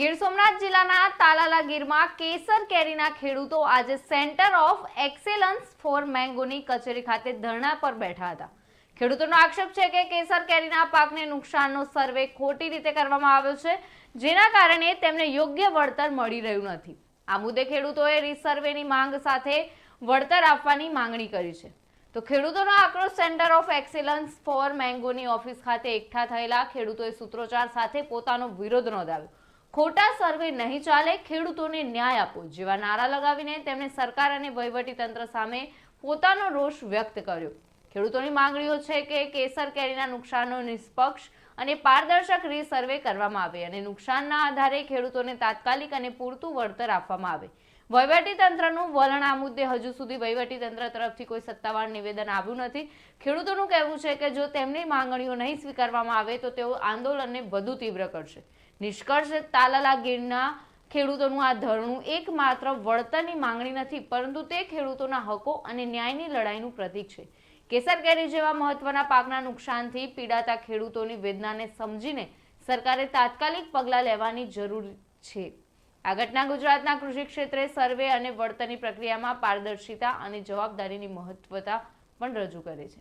ગીર સોમનાથ જિલ્લાના તાલાલા ગીરમાં કેસર કેરીના ખેડૂતો આજે સેન્ટર ઓફ એક્સેલન્સ ફોર મેંગોની કચેરી ખાતે ધરણા પર બેઠા હતા. ખેડૂતોનો આક્ષેપ છે કે કેસર કેરીના પાકને નુકસાનનો સર્વે ખોટી રીતે કરવામાં આવ્યો છે, જેના કારણે તેમને યોગ્ય વળતર મળી રહ્યું નથી. આ મુદ્દે ખેડૂતોએ રિસર્વેની માંગ સાથે વળતર આપવાની માંગણી કરી છે. તો ખેડૂતોનો આક્રોશ સેન્ટર ઓફ એક્સેલન્સ ફોર મેંગોની ઓફિસ ખાતે એકઠા થયેલા ખેડૂતોએ સૂત્રોચ્ચાર સાથે પોતાનો વિરોધ નોંધાવ્યો. ખોટા સર્વે નહીં ચાલે, ખેડૂતોને ન્યાય આપો જેવા નારા લગાવીને તેમણે સરકાર અને વહીવટી તંત્ર સામે પોતાનો રોષ વ્યક્ત કર્યો. ખેડૂતોની માંગણીઓ છે કે કેસર કેરીના નુકસાનનો નિષ્પક્ષ અને પારદર્શક રીસર્વે કરવામાં આવે અને નુકસાનના આધારે ખેડૂતોને તાત્કાલિક અને પૂરતું વળતર આપવામાં આવે. તંત્રનું વલણ આ મુદ્દે હજુ સુધી તંત્ર તરફથી કોઈ સત્તાવાર નિવેદન આવ્યું નથી. ખેડૂતોનું કહેવું છે કે જો તેમની માંગણીઓ નહીં સ્વીકારવામાં આવે તો તેઓ આંદોલનને વધુ તીવ્ર કરશે. નિષ્કર્ષ, તાલાલા ગીરના ખેડૂતોનું આ ધરણું એકમાત્ર વળતરની માંગણી નથી, પરંતુ તે ખેડૂતોના હકો અને ન્યાયની લડાઈનું પ્રતીક છે. કેસર કેરી જેવા મહત્વના પાકના નુકસાનથી પીડાતા ખેડૂતોની વેદનાને સમજીને સરકારે તાત્કાલિક પગલાં લેવાની જરૂર છે. આ ઘટના ગુજરાતના કૃષિ ક્ષેત્રે સર્વે અને વળતરની પ્રક્રિયામાં પારદર્શિતા અને જવાબદારીની મહત્વતા પણ રજૂ કરે છે.